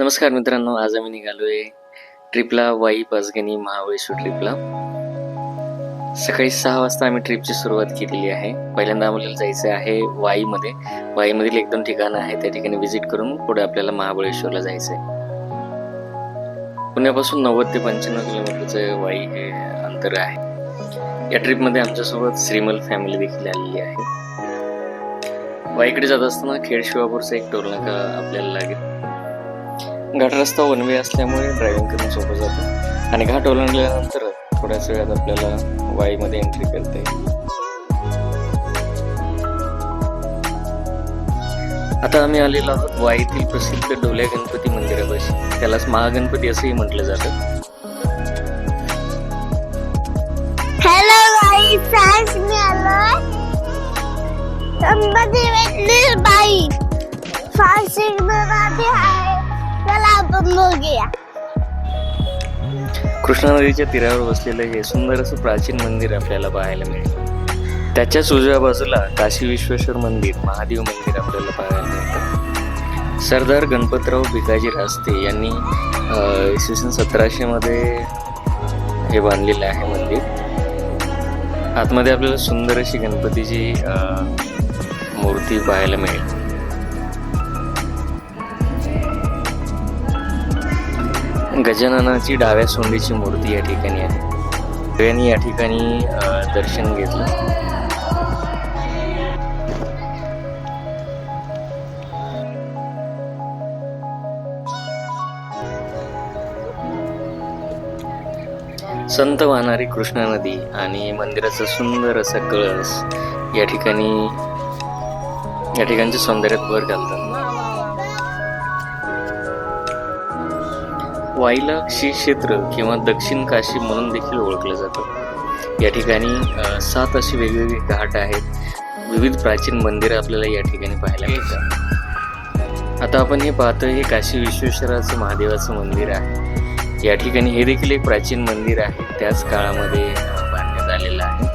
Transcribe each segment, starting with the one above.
नमस्कार मित्रांनो आज आम्ही निघालोय ट्रिपला वाई पाचगणी महाबळेश्वर ट्रिपला. सकाळी सहा वाजता आम्ही ट्रिपची सुरुवात केलेली आहे. पहिल्यांदा आम्हाला जायचं आहे वाईमध्ये. वाईमधील एक दोन ठिकाणं आहे त्या ठिकाणी व्हिजिट करून पुढे आपल्याला महाबळेश्वरला जायचं आहे पुण्यापासून नव्वद ते पंच्याण्णव किलोमीटरचं वाई हे अंतर आहे. या ट्रिपमध्ये आमच्यासोबत श्रीमल फॅमिली देखील आलेली आहे. वाईकडे जात असताना खेड शिवापूरचा एक टोल नाका आपल्याला लागेल. घाट रस्ता वन वे असल्यामुळे ड्रायव्हिंग करून सोपं जातं. आणि घाट ओलांडल्यानंतर थोड्याच वेळात आपल्याला वाईमध्ये एंट्री करता येईल आता आम्ही आलेलो आहोत वाईतील प्रसिद्ध डोल्या गणपती मंदिरापाशी. त्यालाच महागणपती असंही म्हटलं जातं. हॅलो बाई. आहे. आपण बघूया कृष्णा नदीच्या तीरावर बसलेलं हे सुंदर असं प्राचीन मंदिर आपल्याला पाहायला मिळेल. त्याच्याच उजव्या बाजूला काशी विश्वेश्वर मंदिर महादेव मंदिर आपल्याला पाहायला मिळतं. सरदार गणपतराव भिकाजी रास्ते यांनी इसवी सन सतराशेमध्ये हे बांधलेलं आहे मंदिर. आतमध्ये आपल्याला सुंदर अशी गणपतीची मूर्ती पाहायला मिळेल. गजाननाची डाव्या सोंडीची मूर्ती या ठिकाणी आहे. सगळ्यांनी या ठिकाणी दर्शन घेतलं. संत वाहणारी कृष्णा नदी आणि मंदिराचा सुंदर असा कळस या ठिकाणी या ठिकाणच्या सौंदर्यात भर घालतात. वाईला श्री क्षेत्र किंवा दक्षिण काशी म्हणून देखील ओळखलं जातं. या ठिकाणी सात अशी वेगवेगळी घाट आहेत. विविध प्राचीन मंदिरं आपल्याला या ठिकाणी पाहायला मिळतात. आता आपण हे पाहतो हे काशी विश्वेश्वराचं महादेवाचं मंदिर आहे. या ठिकाणी हे देखील एक प्राचीन मंदिर आहे. त्याच काळामध्ये बांधण्यात आलेलं आहे.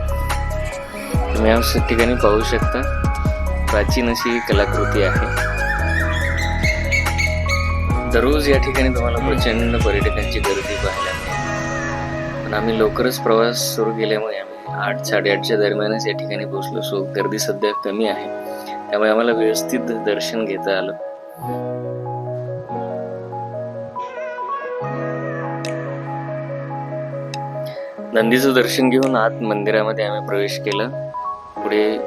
तुम्ही या ठिकाणी पाहू शकता. प्राचीन अशी कलाकृती आहे. दररोज या ठिकाणी तुम्हाला प्रचंड पर्यटकांची गर्दी पाहायला मिळेल. पण आम्ही लवकरच प्रवास सुरू केल्यामुळे आम्ही आठ साडेआठच्या दरम्यानच या ठिकाणी पोहोचलो. सो गर्दी सध्या कमी आहे. त्यामुळे आम्हाला व्यवस्थित दर्शन घेता आलं. नंदीचं दर्शन घेऊन आत मंदिरामध्ये आम्ही प्रवेश केला. पुढे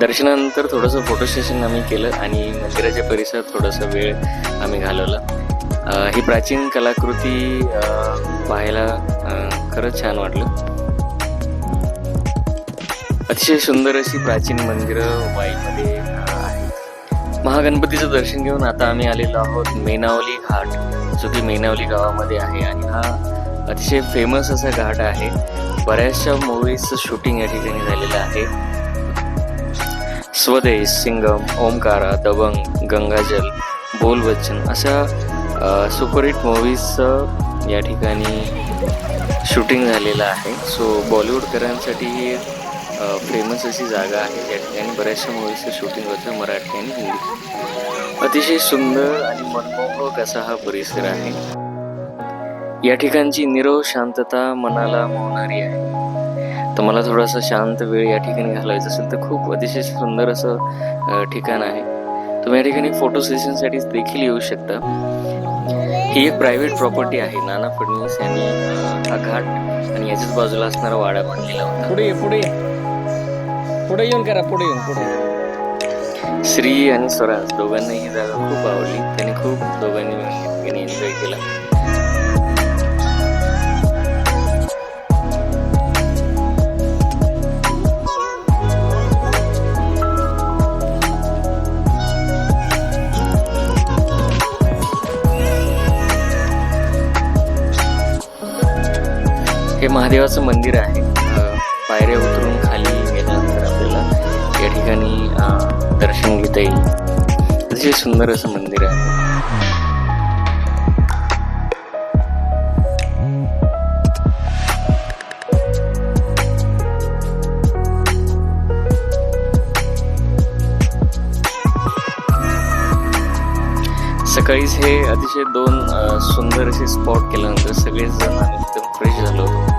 दर्शनानंतर थोडंसं फोटो सेशन आम्ही केलं आणि मंदिराच्या परिसरात थोडासा वेळ आम्ही घालवला. ही प्राचीन कलाकृती पाहायला खरंच छान वाटलं. अतिशय सुंदर अशी प्राचीन मंदिरं वाईमध्ये आहेत. महागणपतीचं दर्शन घेऊन आता आम्ही आलेलो आहोत मेनावली घाट जो की मेनावली गावामध्ये आहे आणि हा अतिशय फेमस असा घाट आहे. बऱ्याचशा मूवीजचं शूटिंग या ठिकाणी झालेलं आहे. स्वदेश सिंगम ओमकारा दबंग गंगाजल बोल बच्चन अशा सुपरहिट मूवीजचं या ठिकाणी शूटिंग झालेलं आहे. सो बॉलिवूडकरांसाठी ही फेमस अशी जागा आहे. या ठिकाणी बऱ्याचशा मूवीजचं शूटिंग होतं मराठी आणि हिंदी. अतिशय सुंदर आणि मनमोहक असा हा परिसर आहे. या ठिकाणची निरव शांतता मनाला मोहणारी आहे. तुम्हाला थोडासा शांत वेळ या ठिकाणी घालवायचा असेल तर खूप अतिशय सुंदर असं ठिकाण आहे. तुम्ही या ठिकाणी फोटो सेशनसाठी देखील येऊ शकता. ही एक प्रायव्हेट प्रॉपर्टी आहे नाना फडणवीस यांनी हा घाट आणि याच्याच बाजूला असणारा वाडा बांधलेला होता. पुढे ये पुढे ये. पुढे येऊन करा पुढे येऊन पुढे श्री आणि स्वराज दोघांनाही जागा खूप आवडली. त्यांनी खूप दोघांनी एन्जॉय केला. महादेवाचं मंदिर आहे. पायऱ्या उतरून खाली गेल्यानंतर आपल्याला या ठिकाणी दर्शन घेता येईल. अतिशय सुंदर असं मंदिर आहे. सकाळीच हे अतिशय दोन सुंदर असे स्पॉट केल्यानंतर सगळेच जण आम्ही एकदम फ्रेश झालो. होतो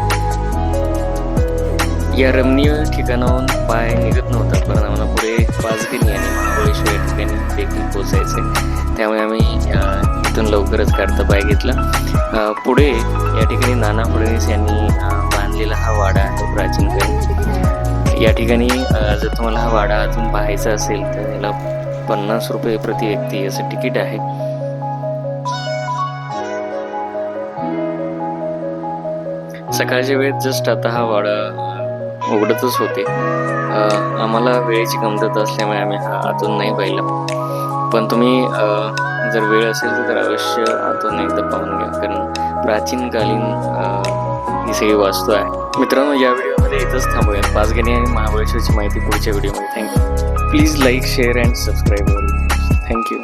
या रमणीय ठिकाणाहून पाय निघत नव्हता. कारण आम्हाला पुढे पाचगणी आणि महाबळेश्वर या ठिकाणी देखील पोचायचे त्यामुळे आम्ही इथून लवकरच काढता पाय घेतला. पुढे या ठिकाणी नाना फडणवीस यांनी बांधलेला हा वाडा आहे प्राचीन काळी या ठिकाणी जर तुम्हाला हा वाडा अजून पाहायचा असेल तर याला पन्नास रुपये प्रति व्यक्ती असं तिकीट आहे. सकाळच्या वेळेत जस्ट आता हा वाडा उघडतच होते. आम्हाला वेळेची कमतरता असल्यामुळे आम्ही हा आतून नाही पाहिला. पण तुम्ही जर वेळ असेल तर अवश्य आतून एकदा पाहून घ्या. कारण प्राचीन कालीन ही सगळी वास्तू आहे. मित्रांनो या व्हिडिओमध्ये इथंच थांबूया. पाचगणी आणि महाबळेश्वरची माहिती पुढच्या व्हिडिओमध्ये. Thank you please like share and subscribe thank you